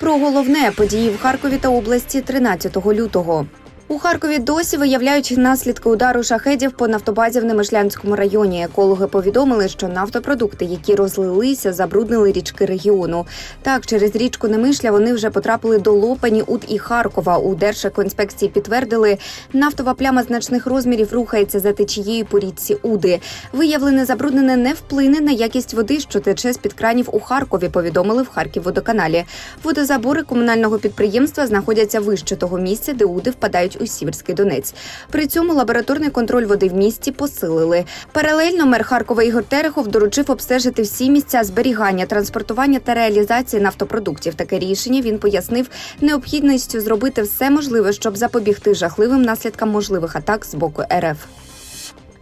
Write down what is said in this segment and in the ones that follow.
Про головне події в Харкові та області 13 лютого. У Харкові досі виявляють наслідки удару шахедів по нафтобазі в Немишлянському районі. Екологи повідомили, що нафтопродукти, які розлилися, забруднили річки регіону. Так, через річку Немишля вони вже потрапили до Лопані, Ут і Харкова. У Держекоінспекції підтвердили, нафтова пляма значних розмірів рухається за течією по річці Уди. Виявлене забруднене не вплине на якість води, що тече з під кранів у Харкові. Повідомили в Харківводоканалі. Водозабори комунального підприємства знаходяться вище того місця, де Уди впадають у Сіверський Донець. При цьому лабораторний контроль води в місті посилили. Паралельно мер Харкова Ігор Терехов доручив обстежити всі місця зберігання, транспортування та реалізації нафтопродуктів. Таке рішення він пояснив необхідністю зробити все можливе, щоб запобігти жахливим наслідкам можливих атак з боку РФ.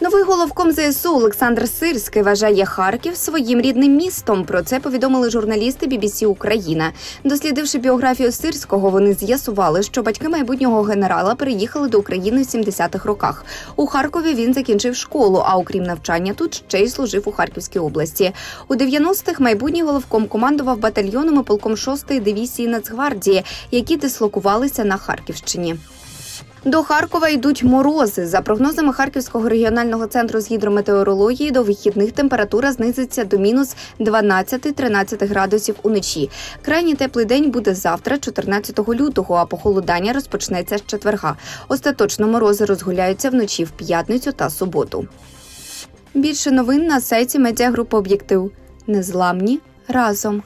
Новий головком ЗСУ Олександр Сирський вважає Харків своїм рідним містом. Про це повідомили журналісти BBC Україна. Дослідивши біографію Сирського, вони з'ясували, що батьки майбутнього генерала переїхали до України в 70-х роках. У Харкові він закінчив школу, а окрім навчання, тут ще й служив у Харківській області. У 90-х майбутній головком командував батальйоном і полком 6-ї дивізії Нацгвардії, які дислокувалися на Харківщині. До Харкова йдуть морози. За прогнозами Харківського регіонального центру з гідрометеорології, до вихідних температура знизиться до мінус 12-13 градусів уночі. Крайній теплий день буде завтра, 14 лютого, а похолодання розпочнеться з четверга. Остаточно морози розгуляються вночі в п'ятницю та суботу. Більше новин на сайті медіагрупи Об'єктив. Незламні разом.